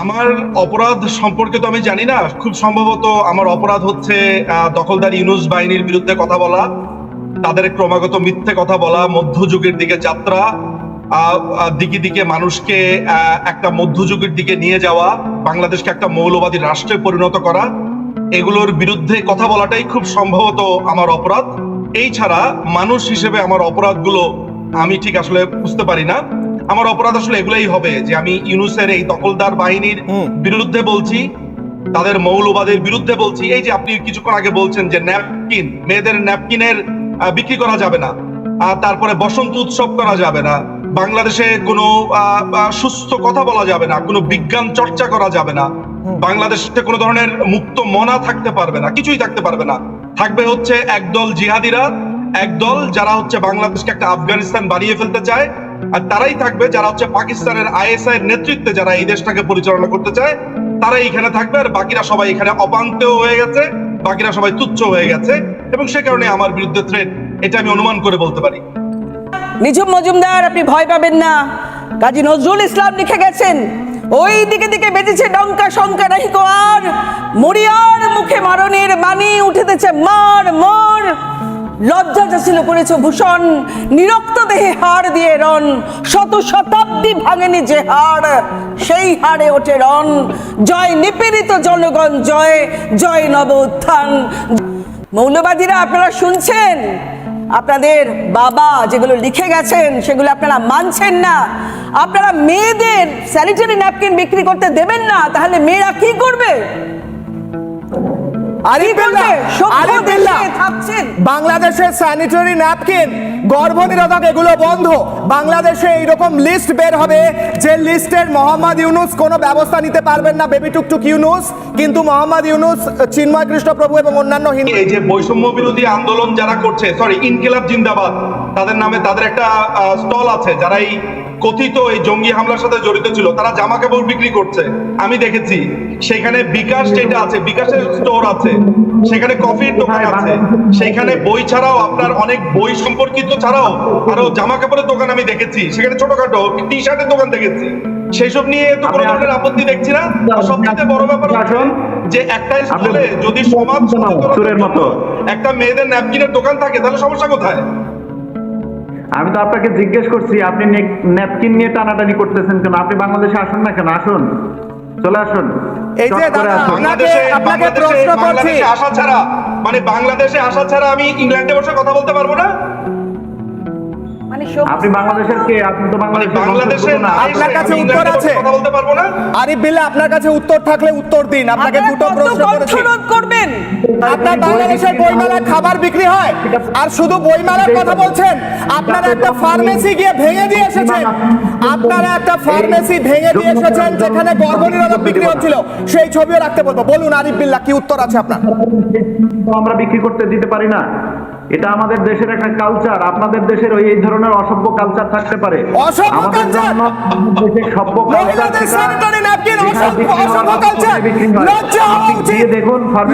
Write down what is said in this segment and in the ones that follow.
আমার অপরাধ সম্পর্কে তো আমি জানি না। খুব সম্ভবত আমার অপরাধ হচ্ছে দখলদার ইউনুস বাহিনীর বিরুদ্ধে কথা বলা, তাদের ক্রমাগত মিথ্যে কথা বলা, মধ্যযুগের দিকে যাত্রা দিকে দিকে মানুষকে একটা মধ্যযুগের দিকে নিয়ে যাওয়া, বাংলাদেশকে একটা মৌলবাদী রাষ্ট্রে পরিণত করা, এগুলোর বিরুদ্ধে কথা বলাটাই খুব সম্ভবত আমার অপরাধ। এই ছাড়া মানুষ হিসেবে আমার অপরাধগুলো আমি ঠিক আসলে বুঝতে পারি না। আমার অপরাধ আসলে এগুলাই হবে যে আমি ইউনুসের এই দখলদার বাহিনীর বিরুদ্ধে বলছি তাদের মৌলবাদের বিরুদ্ধে বলছি। এই যে আপনি কিছুক্ষণ আগে বলছেন যে ন্যাপকিন মেয়েদের ন্যাপকিনের বিক্রি করা যাবে না আর তারপরে বসন্ত উৎসব করা যাবে না বাংলাদেশে কোনো সুস্থ কথা বলা যাবে না কোনো বিজ্ঞান চর্চা করা যাবে না বাংলাদেশে কোনো ধরনের মুক্ত মনা থাকতে পারবে না কিছুই থাকতে পারবে না। থাকবে হচ্ছে একদল জিহাদিরা একদল যারা হচ্ছে বাংলাদেশকে একটা আফগানিস্তান বানিয়ে ফেলতে চায় আর তারাই থাকবে যারা হচ্ছে পাকিস্তানের আইএসআই এর নেতৃত্বে যারা এই দেশটাকে পরিচালনা করতে চায়, তারাই এখানে থাকবে আর বাকিরা সবাই এখানে অপান্তেও হয়ে গেছে, বাকিরা সবাই তুচ্ছ হয়ে গেছে এবং সে কারণে আমার বিরুদ্ধে থ্রেট এটা আমি অনুমান করে বলতে পারি। নিঝুম মজুমদার, আপনি ভয় পাবেন না। কাজী নজরুল ইসলাম লিখে গেছেন, ওই দিকে দিকে বেজেছে ডঙ্কা শঙ্কা নাহি আর মরিয়ার মুখে মারণের বাণী উঠেতেছে মার, মর। লজ্জা চাছিল করেছে ভূষণ, নিরক্ত দেহে হাড় দিয়ে রন শত শতাব্দী ভাঙেনি যে হাড়, সেই হাড়ে ওঠে রন জয় নিপীড়িত জনগণ, জয় জয় নব উত্থান। মৌলবাদীরা আপনারা শুনছেন? আপনাদের বাবা যেগুলো লিখে গেছেন, সেগুলো আপনারা মানছেন না। আপনারা মেয়েদের স্যানিটারি ন্যাপকিন বিক্রি করতে দেবেন না, তাহলে মেয়েরা কি করবে? আরিফ বিল্লাহ? আরিফ বিল্লাহ, থাকছেন। বাংলাদেশের স্যানিটারি ন্যাপকিন গর্ভনিরোধক এগুলো বন্ধ বাংলাদেশে এইরকম লিস্ট বের হবে যে লিস্টের মোহাম্মদ ইউনুস কোনো ব্যবস্থা নিতে পারবেন না বেবি টুকটুক ইউনুস কিন্তু মোহাম্মদ ইউনুস চিন্ময় কৃষ্ণ প্রভু এবং অন্যান্য হিন্দু এই যে বৈষম্য বিরোধী আন্দোলন যারা করছে সরি ইনকিলাব জিন্দাবাদ তাদের নামে তাদের একটা স্টল আছে যারা এই কথিত এই জঙ্গি হামলার সাথে জড়িত ছিল তারা জামা কাপড় বিক্রি করছে। আমি দেখেছি সেখানে বিকাশ যেটা আছে বিকাশের স্টোর আছে সেখানে কফির দোকান আছে সেখানে বই ছাড়াও আপনার অনেক বই সম্পর্কিত ছাড়াও আরও জামা কাপড়ের দোকান আমি দেখেছি সেখানে ছোটখাটো টি শার্টের দোকান দেখেছি। সেইসব নিয়ে তো কোনো ধরনের আপত্তি দেখছি না। সবচেয়ে বড় ব্যাপার যে একটা স্কুলে যদি সমাজ সুরের মতো। একটা মেয়েদের ন্যাপকিনের দোকান থাকে তাহলে সমস্যা কোথায়? আমি তো আপনাকে জিজ্ঞেস করছি আপনি ন্যাপকিন নিয়ে টানাটানি করতেছেন কেন? আপনি বাংলাদেশে আসুন না কেন? আসুন। চলে আসুন। এই যে। আপনাকে- বাংলাদেশে আপনাকে প্রশ্ন করছি। আসা ছাড়া মানে বাংলাদেশে আসা ছাড়া আমি ইংল্যান্ডে বসে কথা বলতে পারব না? মানে আপনি বাংলাদেশের কে? আপনি তো মানে বাংলাদেশের বাংলাদেশে না। না আপনার কাছে উত্তর আছে? কথা বলতে পারব না? আরিফ বিল্লাহ আপনার কাছে উত্তর থাকলে উত্তর দিন। আপনাকে দুটো প্রশ্ন করেছি। করবেন? আপনার বাংলাদেশের বইমেলা খাবার বিক্রি হয় আর শুধু বইমেলার কথা বলছেন আপনারা একটা ফার্মেসি গিয়ে ভেঙে দিয়ে এসেছেন। আপনারা একটা ফার্মেসি ভেঙে দিয়ে এসেছেন যেখানে গর্ভনিরোধক বিক্রি হচ্ছিল। সেই ছবিও রাখতে বলব। বলুন আরিফ বিল্লাহ কি উত্তর আছে আপনার? আমরা বিক্রি করতে দিতে পারি না? এটা আমাদের দেশের একটা কালচার আপনাদের দেশের ওই এই ধরনের অসভ্য কালচার থাকতে পারে। আমাদের জন্য সভ্য কালচার দেখুন মানে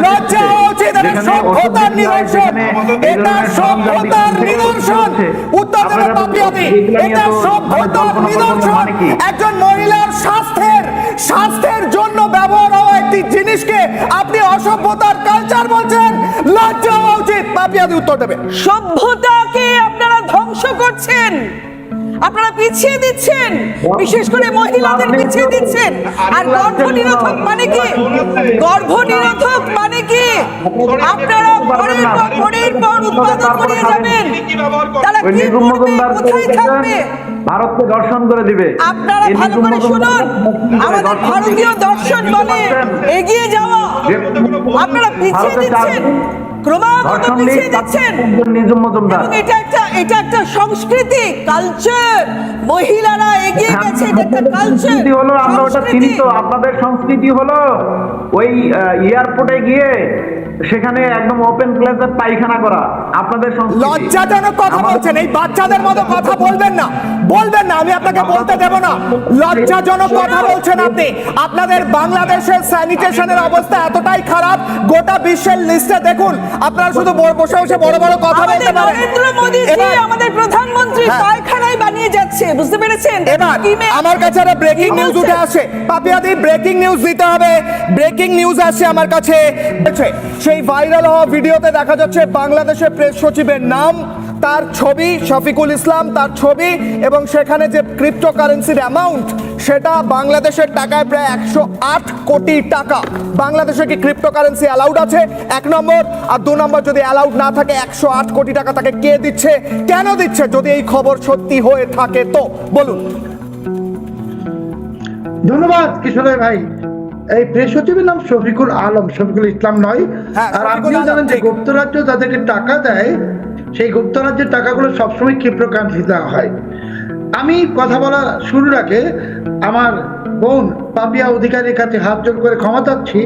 মানে? একজন মহিলার স্বাস্থ্যের স্বাস্থ্যের জন্য ব্যবহার হওয়া একটি জিনিসকে আপনি অসভ্যতার কালচার বলছেন! লজ্জা হওয়া উচিত উত্তর দেবে। সভ্যতাকে আপনারা ধ্বংস করছেন। আপনারা পিছিয়ে দিচ্ছেন। বিশেষ করে মহিলাদের পিছিয়ে দিচ্ছেন। আর গর্ভনিরোধক মানে কি? গর্ভনিরোধক মানে কি? আপনারা পরের পর পরের পর উৎপাদন করে যাবেন। তারা কি করবে? কোথায় থাকবে? ভারতকে দর্শন করে দিবে। আপনারা ভালো করে শুনুন। আমাদের ভারতীয় দর্শন বলে এগিয়ে যাওয়া। আপনারা পিছিয়ে দিচ্ছেন। ক্রমাগত পিছিয়ে মজুমদার। এবং এটা একটা এটা একটা সংস্কৃতি কালচার মহিলারা এগিয়ে গেছে এটা একটা কালচার হলো আমরা ওটা চিনি তো আপনাদের সংস্কৃতি হলো ওই এয়ারপোর্টে গিয়ে সেখানে একদম ওপেন প্লেসে পায়খানা করা আপনাদের লজ্জাজনক কথা বলছেন এই বাচ্চাদের মতো কথা বলবেন না বলবেন না আমি আপনাকে বলতে দেব না। লজ্জাজনক কথা বলছেন আপনি। আপনাদের বাংলাদেশের স্যানিটেশনের অবস্থা এতটাই খারাপ গোটা বিশ্বের লিস্টে দেখুন আপনারা শুধু ব- বসে বসে বড় বড় কথা বলতে পারেন। নরেন্দ্র মোদী জি আমাদের প্রধানমন্ত্রী হ্যাঁ। পায়খানায় বানিয়ে যাচ্ছে বুঝতে পেরেছেন? এবার আমার কাছে একটা ব্রেকিং নিউজ উঠে আসে। পাপিয়াদি ব্রেকিং নিউজ দিতে হবে। ব্রেকিং নিউজ আসছে আমার কাছে। সেই ভাইরাল হওয়া ভিডিওতে দেখা যাচ্ছে বাংলাদেশের প্রেস সচিবের নাম, তার ছবি, শফিকুল ইসলাম তার ছবি এবং সেখানে যে ক্রিপ্টোকারেন্সির অ্যামাউন্ট সেটা বাংলাদেশের টাকায় প্রায় একশো আট কোটি টাকা। বাংলাদেশে কি ক্রিপ্টোকারেন্সি অ্যালাউড আছে? এক নম্বর। আর দু নম্বর, যদি অ্যালাউড না থাকে, একশো আট কোটি টাকা তাকে কে দিচ্ছে? কেন দিচ্ছে? যদি এই খবর সত্যি হয়ে থাকে তো, বলুন। ধন্যবাদ কিশোর ভাই। এই প্রেস সচিবের নাম শফিকুল আলম শফিকুল ইসলাম নয়। হ্যাঁ, আর আপনিও জানেন যে ঠিক। গুপ্তরাজ্য যাদেরকে টাকা দেয় সেই গুপ্তরাজ্যের টাকাগুলো সবসময় ক্ষিপ্রকান্তি দেওয়া হয়। আমি কথা বলা শুরুর আগে আমার বোন পাপিয়া অধিকারীর কাছে হাত জোর করে ক্ষমা চাচ্ছি।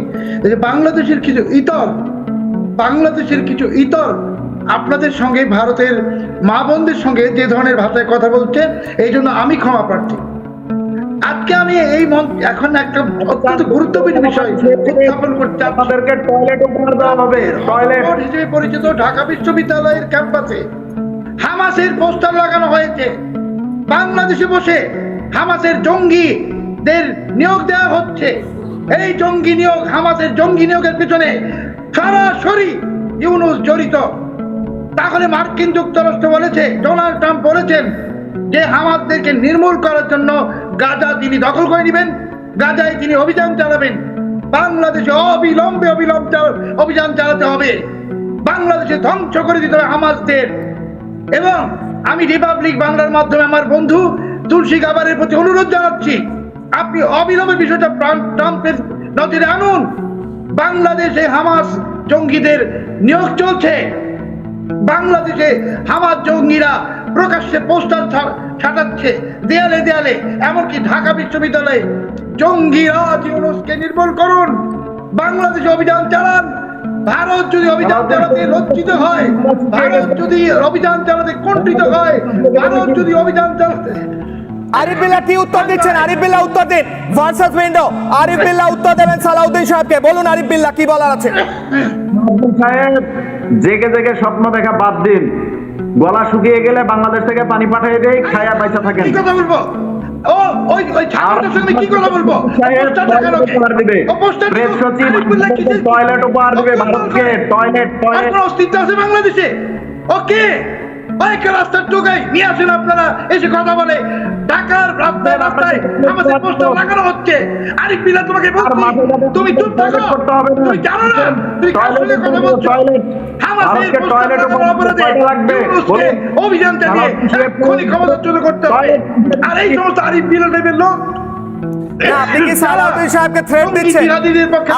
যে বাংলাদেশের কিছু ইতর বাংলাদেশের কিছু ইতর আপনাদের সঙ্গে ভারতের মা বোনদের সঙ্গে যে ধরনের ভাষায় কথা বলছে এই জন্য আমি ক্ষমা প্রার্থী। আজকে আমি এই এখন একটা অত্যন্ত গুরুত্বপূর্ণ বিষয় উত্থাপন করতে। আপনাদেরকে টয়লেট উপহার দেওয়া হবে টয়লেট হিসেবে পরিচিত ঢাকা বিশ্ববিদ্যালয়ের ক্যাম্পাসে হামাসের পোস্টার লাগানো হয়েছে। বাংলাদেশে বসে হামাসের জঙ্গিদের নিয়োগ দেওয়া হচ্ছে। এই জঙ্গি নিয়োগ হামাসের জঙ্গি নিয়োগের পিছনে সরাসরি ইউনুস জড়িত। তাহলে মার্কিন যুক্তরাষ্ট্র বলেছে ডোনাল্ড ট্রাম্প বলেছেন যে হামাসদেরকে নির্মূল করার জন্য গাজা তিনি দখল করে নেবেন, গাজায় তিনি অভিযান চালাবেন। বাংলাদেশে অবিলম্বে অবিলম্ব অভিযান চালাতে হবে। বাংলাদেশে ধ্বংস করে দিতে হবে হামাসদের। এবং আমি রিপাবলিক বাংলার মাধ্যমে আমার বন্ধু তুলসী গাবারের প্রতি অনুরোধ জানাচ্ছি, আপনি অবিলম্বে বিষয়টা ট্রাম্পের নজরে আনুন। বাংলাদেশে হামাস জঙ্গিদের নিয়োগ চলছে। বাংলাদেশে হামাস জঙ্গিরা প্রকাশ্যে পোস্টার ছাটাচ্ছে। দেয়ালে দেয়ালে এমনকি ঢাকা বিশ্ববিদ্যালয়ে জঙ্গিরা ইউনুসকে নির্মূল করুন। বাংলাদেশে অভিযান চালান। ভারত যদি অভিযান চালাতে লজ্জিত হয় ভারত যদি অভিযান চালাতে কণ্ঠিত হয় ভারত যদি অভিযান চালাতে আরিফ বিল্লাহ কি উত্তর দিচ্ছেন? আরিফ উত্তর দিন। ভার্সাস উইন্ডো আরিফ উত্তর দেবেন সালাউদ্দিন সাহেবকে। বলুন আরিফ কি বলার আছে? সাহেব জেগে জেগে স্বপ্ন দেখা বাদ দিন। গলা শুকিয়ে গেলে বাংলাদেশ থেকে পানি পাঠিয়ে দেয় খায়া পয়সা থাকেন। কি কথা বলব? ও ওই ওই ছাত্রদের সঙ্গে কি কথা বলব? দিবে। টয়লেট উপহার দিবে ভারতকে টয়লেট টয়লেট অস্তিত্ব আছে বাংলাদেশে? ওকে। রাস্তার টোকাই নিয়ে আসেন আপনারা এসে কথা বলে। ঢাকার রাস্তায় রাস্তায় আমাদের পোস্টার লাগানো হচ্ছে। আরিফ বিল্লাহ তোমাকে বলছি তুমি চুপ থাকো। করতে হবে তুমি জানো না তুমি কার সঙ্গে কথা বলছো? হামাসের টয়লেট অপরাধে কয়টা লাগবে? ইউনুসকে বলুন। অভিযান চালিয়ে এক্ষুনি ক্ষমতাচ্যুত করতে হবে। আর এই সমস্ত আরিফ বিল্লাহ টাইপের লোক? আপনি কি সালাউদ্দিন সাহেবকে থ্রেট দিচ্ছেন?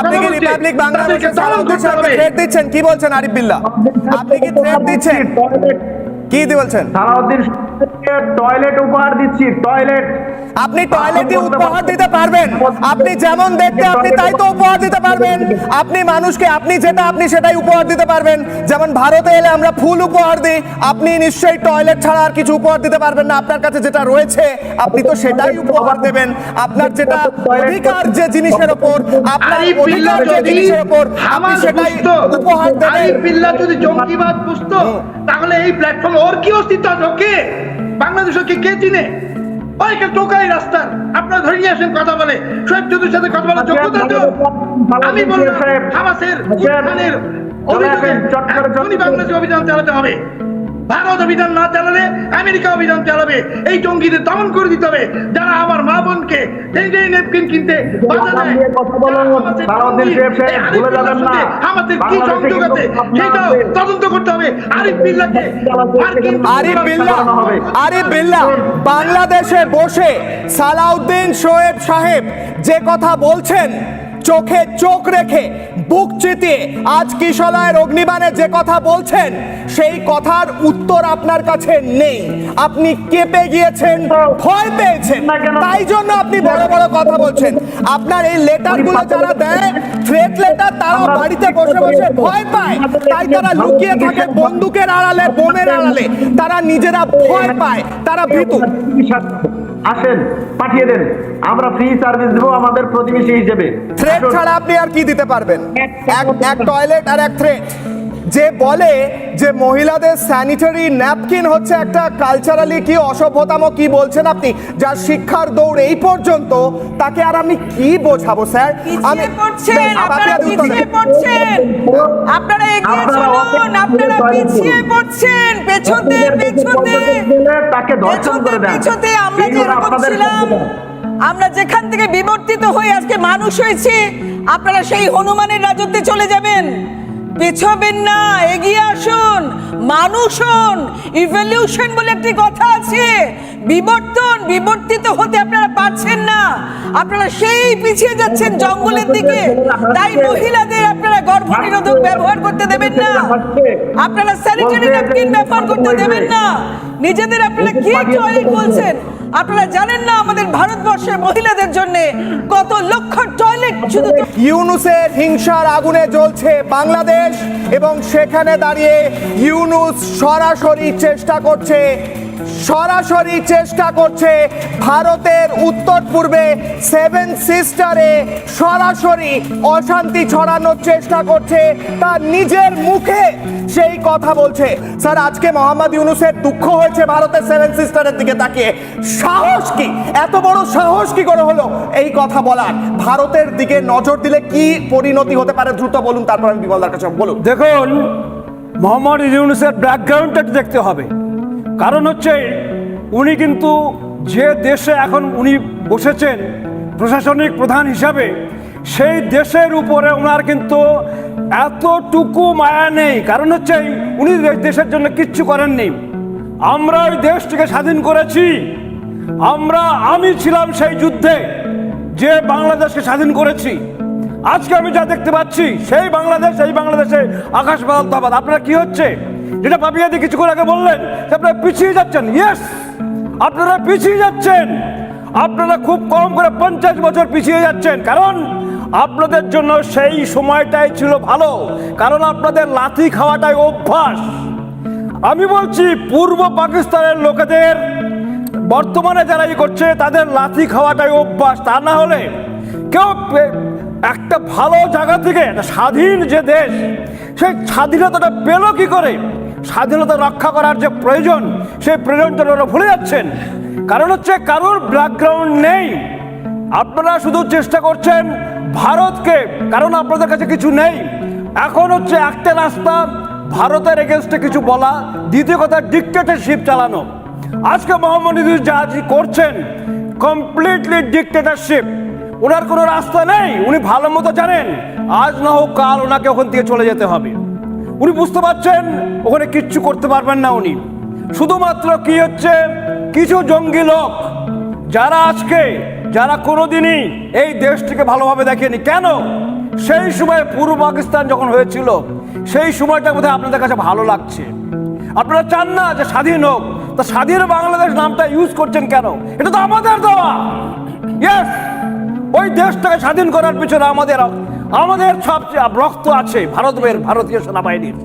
আপনি কি রিপাবলিক বাংলাদেশের সালাউদ্দিন সাহেবকে থ্রেট দিচ্ছেন? কি বলছেন আরিফ বিল্লাহ আপনি কি থ্রেট দিচ্ছেন? টয়লেট কি দি বলছেন? সালাউদ্দিন টয়লেট উপহার দিচ্ছি টয়লেট আপনি টয়লেটে উপহার দিতে পারবেন। আপনি যেমন দেখতে আপনি তাই তো উপহার দিতে পারবেন। আপনি মানুষকে আপনি যেটা আপনি সেটাই উপহার দিতে পারবেন। যেমন ভারতে এলে আমরা ফুল উপহার দিই আপনি নিশ্চয়ই টয়লেট ছাড়া আর কিছু উপহার দিতে পারবেন না। আপনার কাছে যেটা রয়েছে আপনি তো সেটাই উপহার দেবেন। আপনার যেটা অধিকার যে জিনিসের ওপর আপনার অধিকার যে যদি জিনিসের ওপর আপনি সেটাই উপহার দেবেন। বিল্লাহ যদি জঙ্গিবাদ বুঝতো তাহলে এই প্ল্যাটফর্মে ওর কি অস্তিত্ব আছে? ওকে বাংলাদেশ ওকে কে? চিনে? একটা টোকাই রাস্তার। আপনারা ধরে নিয়ে আসেন কথা বলে। শোয়েব চৌধুরীর সাথে কথা বলার যোগ্যতা তো? আমি বললাম হামাসের অভিযোগে করে। অভিযান চালাতে হবে। ভারত অভিযান না চালালে আমেরিকা অভিযান চালাবে। এই জঙ্গিদের দমন করে দিতে হবে। যারা আমার মা বোনকে টেনে নেপকিন কিনতে আমাদের কি বাংলাদেশে সংযোগ আছে? সেটাও তদন্ত করতে হবে। আরিফ মার্কিন আরিফ বিল্লাহ আরিফ বিল্লাহ বাংলাদেশে বসে সালাউদ্দিন শোয়েব সাহেব যে কথা বলছেন চোখে চোখ রেখে বুক চিতিয়ে আজ কিশলয়ের অগ্নিবাণে যে কথা বলছেন সেই কথার উত্তর আপনার কাছে নেই। আপনি কেঁপে গিয়েছেন ভয় পেয়েছেন। তাই জন্য আপনি বড় বড় কথা বলছেন। আপনার এই লেটারগুলো যারা দেয় থ্রেট লেটার তারা বাড়িতে বসে বসে ভয় পায়। তাই তারা লুকিয়ে থাকে বন্দুকের আড়ালে বোমের আড়ালে। তারা নিজেরা ভয় পায়। তারা ভীতু। আসেন পাঠিয়ে দেন। আমরা ফ্রি সার্ভিস দেবো আমাদের প্রতিবেশী হিসেবে। থ্রেড ছাড়া আপনি আর কি দিতে পারবেন? এক এক টয়লেট আর এক থ্রেট যে বলে যে মহিলাদের স্যানিটারি ন্যাপকিন হচ্ছে একটা কালচারালি কি অসভ্যতাম কি বলছেন আপনি? যার শিক্ষার দৌড় এই পর্যন্ত তাকে আর আমি কি বোঝাবো স্যার? আমি আপনারা পিছিয়ে পড়ছেন। আপনারা এগিয়ে চলুন আপনারা পিছিয়ে পড়ছেন পেছতে পেছতে তাকে পেছতে করে দেন। পেছতে আমরা যেরকম ছিলাম আমরা যেখান থেকে বিবর্তিত হয়ে আজকে মানুষ হয়েছি আপনারা সেই হনুমানের রাজত্বে চলে যাবেন। পেছবেন না এগিয়ে আসুন মানুষ হন। ইভলিউশন বলে একটি কথা আছে। বিবর্তন, বিবর্তিত হতে আপনারা পারছেন না। আপনারা সেই পিছিয়ে যাচ্ছেন জঙ্গলের দিকে। তাই মহিলাদের আপনারা গর্ভনিরোধক ব্যবহার করতে দেবেন না। আপনারা স্যানিটারি ন্যাপকিন ব্যবহার করতে দেবেন না। নিজেদের আপনারা কি টয়লেট বলছেন? আপনারা জানেন না আমাদের ভারতবর্ষের মহিলাদের জন্য কত লক্ষ টয়লেট শুধু ইউনুসের হিংসার আগুনে জ্বলছে বাংলাদেশ এবং সেখানে দাঁড়িয়ে ইউনুস সরাসরি চেষ্টা করছে সরাসরি চেষ্টা করছে ভারতের উত্তর পূর্বে সেভেন সিস্টারে সরাসরি অশান্তি ছড়ানোর চেষ্টা করছে, তার নিজের মুখে সেই কথা বলছে। স্যার, আজকে মোহাম্মদ ইউনুসের দুঃখ হয়েছে ভারতের সেভেন সিস্টারের দিকে তাকিয়ে। সাহস কি? এত বড় সাহস কি করে হলো? এই কথা বলার। ভারতের দিকে নজর দিলে কি পরিণতি হতে পারে? দ্রুত বলুন, তারপর আমি বিমলদার কাছে বলুন। দেখুন, মোহাম্মদ ইউনুসের ব্যাকগ্রাউন্ডটা দেখতে হবে। কারণ হচ্ছে উনি কিন্তু যে দেশে এখন উনি বসেছেন প্রশাসনিক প্রধান হিসাবে, সেই দেশের উপরে ওনার কিন্তু এতটুকু মায়া নেই। কারণ হচ্ছে উনি দেশের জন্য কিচ্ছু করেননি। আমরা ওই দেশটিকে স্বাধীন করেছি। আমরা আমি ছিলাম সেই যুদ্ধে যে বাংলাদেশকে স্বাধীন করেছি। আজকে আমি যা দেখতে পাচ্ছি, সেই বাংলাদেশ, সেই বাংলাদেশে আকাশ বাদল আপনারা কি হচ্ছে? যেটা পাপিয়াদি কিছুক্ষণ আগে বললেন আপনারা পিছিয়ে যাচ্ছেন। ইয়েস আপনারা পিছিয়ে যাচ্ছেন। আপনারা খুব কম করে পঞ্চাশ বছর পিছিয়ে যাচ্ছেন। কারণ আপনাদের জন্য সেই সময়টাই ছিল ভালো। কারণ আপনাদের লাথি খাওয়াটাই অভ্যাস। আমি বলছি, পূর্ব পাকিস্তানের লোকেদের বর্তমানে যারা ই করছে, তাদের লাথি খাওয়াটাই অভ্যাস। তা না হলে কেউ একটা ভালো জায়গা থেকে স্বাধীন যে দেশ সেই স্বাধীনতাটা পেল কি করে? স্বাধীনতা রক্ষা করার যে প্রয়োজন, সেই প্রয়োজনটা ওরা ভুলে যাচ্ছেন। কারণ হচ্ছে কারোর ব্যাকগ্রাউন্ড নেই। আপনারা শুধু চেষ্টা করছেন ভারতকে, কারণ আপনাদের কাছে কিছু নেই। এখন হচ্ছে একটা রাস্তা ভারতের এগেনস্টে কিছু বলা, দ্বিতীয় কথা ডিকটেটরশিপ চালানো। আজকে মোহাম্মদ ইউনুস যা করছেন কমপ্লিটলি ডিকটেটরশিপ ওনার কোনো রাস্তা নেই, উনি ভালো মতো জানেন। আজ না হোক কাল ওনাকে ওখান থেকে চলে যেতে হবে। উনি বুঝতে পারছেন, ওখানে কিচ্ছু করতে পারবেন না উনি। শুধুমাত্র কি হচ্ছে, কিছু জঙ্গি লোক, যারা আজকে, যারা কোনোদিনই এই দেশটিকে ভালোভাবে দেখেনি। কেন? সেই সময় পূর্ব পাকিস্তান যখন হয়েছিল, সেই সময়টা বোধহয় আপনাদের কাছে ভালো লাগছে। আপনারা চান না যে স্বাধীন হোক, তা স্বাধীন বাংলাদেশ নামটা ইউজ করছেন কেন? এটা তো আমাদের দেওয়া। ইয়েস ওই দেশটাকে স্বাধীন করার পিছনে আমাদের আমাদের সব রক্ত আছে ভারতের ভারতীয় সেনাবাহিনীর।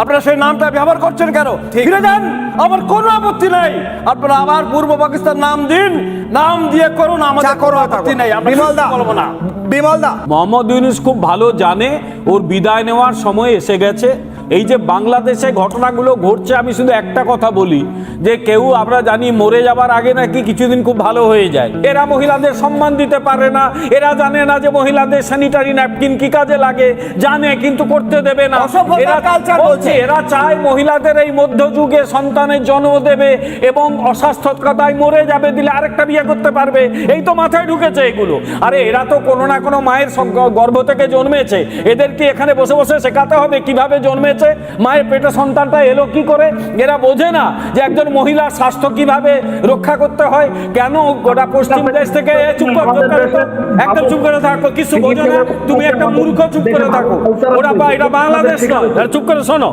আপনারা সেই নামটা ব্যবহার করছেন কেন? ফিরে যান আমার কোনো আপত্তি নাই। আপনারা আবার পূর্ব পাকিস্তান নাম দিন নাম দিয়ে করুন আমাদের কোনো আপত্তি নাই বিমলদা বলব না। বিমলদা। মোহাম্মদ ইউনুস খুব ভালো জানে ওর বিদায় নেওয়ার সময় এসে গেছে। এই যে বাংলাদেশে ঘটনাগুলো ঘটছে আমি শুধু একটা কথা বলি যে কেউ আমরা জানি মরে যাবার আগে নাকি কিছুদিন খুব ভালো হয়ে যায়। এরা মহিলাদের সম্মান দিতে পারে না এরা জানে না যে মহিলাদের স্যানিটারি ন্যাপকিন কি কাজে লাগে জানে কিন্তু করতে দেবে না। এরা বলছে, বলছে। এরা চায় মহিলাদের এই মধ্যযুগে সন্তানের জন্ম দেবে এবং অস্বাস্থ্যকতায় মরে যাবে দিলে আরেকটা বিয়ে করতে পারবে। এই তো মাথায় ঢুকেছে এগুলো। আরে এরা তো কোনো না কোনো মায়ের গর্ভ থেকে জন্মেছে। এদেরকে এখানে বসে বসে শেখাতে হবে কীভাবে জন্মেছে মায়ের পেটে সন্তানটা এলো কি করে? এরা বোঝে না যে একজন মহিলার স্বাস্থ্য কীভাবে রক্ষা করতে হয়। কেন গোটা পশ্চিম দেশ থেকে চুপ করে থাক। একদম চুপ করে থাকো কিছু বোঝো না তুমি একটা মূর্খ চুপ করে থাকো। ওরা বা এটা বাংলাদেশ নয় চুপ করে শোনো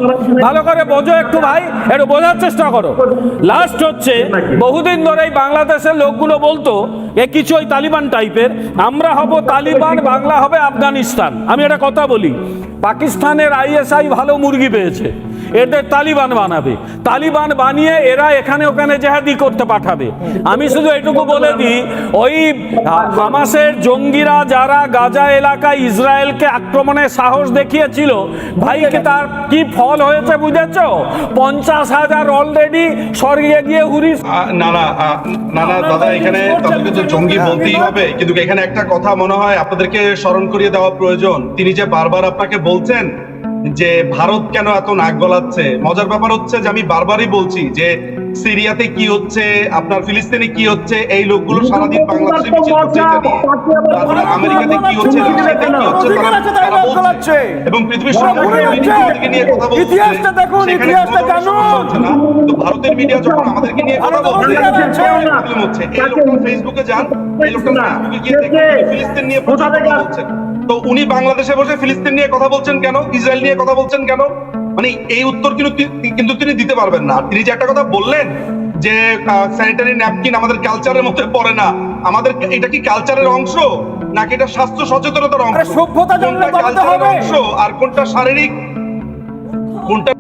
ভালো করে বোঝো একটু ভাই একটু বোঝার চেষ্টা করো। লাস্ট হচ্ছে বহুদিন ধরে এই বাংলাদেশের লোকগুলো বলতো এ কিছু ওই তালিবান টাইপের আমরা হব তালিবান বাংলা হবে আফগানিস্তান। আমি একটা কথা বলি পাকিস্তানের আইএসআই ভালো মুরগি পেয়েছে। এদের তালিবান বানাবে। তালিবান বানিয়ে এরা এখানে ওখানে জেহাদি করতে পাঠাবে। আমি শুধু এটুকু বলে দিই ওই হামাসের জঙ্গিরা যারা গাজা এলাকায় ইসরায়েলকে আক্রমণের সাহস দেখিয়েছিল ভাইকে তার কি ফল হয়েছে বুঝেছ? পঞ্চাশ হাজার অলরেডি স্বর্গে গিয়ে আহ, না না দাদা এখানে জঙ্গি বলতেই হবে। কিন্তু এখানে একটা কথা মনে হয় আপনাদেরকে স্মরণ করিয়ে দেওয়া প্রয়োজন। তিনি যে বারবার আপনাকে বলছেন যে ভারত কেন এত নাক গলাচ্ছে? মজার ব্যাপার হচ্ছে যে আমি বারবারই বলছি যে সিরিয়াতে কি হচ্ছে আপনার ফিলিস্তিনে কি হচ্ছে এই লোকগুলো সারাদিন বাংলাদেশে মিছিল করছে এটা নিয়ে আমেরিকাতে কি হচ্ছে রাশিয়াতে কি হচ্ছে তারা বলছে। এবং পৃথিবীর নিয়ে কথা বলছে। ইতিহাসটা দেখুন, ইতিহাসটা কোনো ধরনের সমস্যা হচ্ছে না। তো ভারতের মিডিয়া যখন আমাদেরকে নিয়ে কথা বলছে প্রবলেম হচ্ছে। এই লোকটা ফেসবুকে যান এই লোকটা ফেসবুকে গিয়ে দেখুন ফিলিস্তিন নিয়ে কথা তো উনি বাংলাদেশে বসে ফিলিস্তিন নিয়ে কথা বলছেন কেন? ইসরায়েল নিয়ে কথা বলছেন কেন? মানে এই উত্তর কিন্তু কিন্তু তিনি দিতে পারবেন না। তিনি যে একটা কথা বললেন যে স্যানিটারি ন্যাপকিন আমাদের কালচারের মধ্যে পড়ে না। আমাদের এটা কি কালচারের অংশ? নাকি এটা স্বাস্থ্য সচেতনতার অংশ? কোনটা কালচারের অংশ? আর কোনটা শারীরিক? কোনটা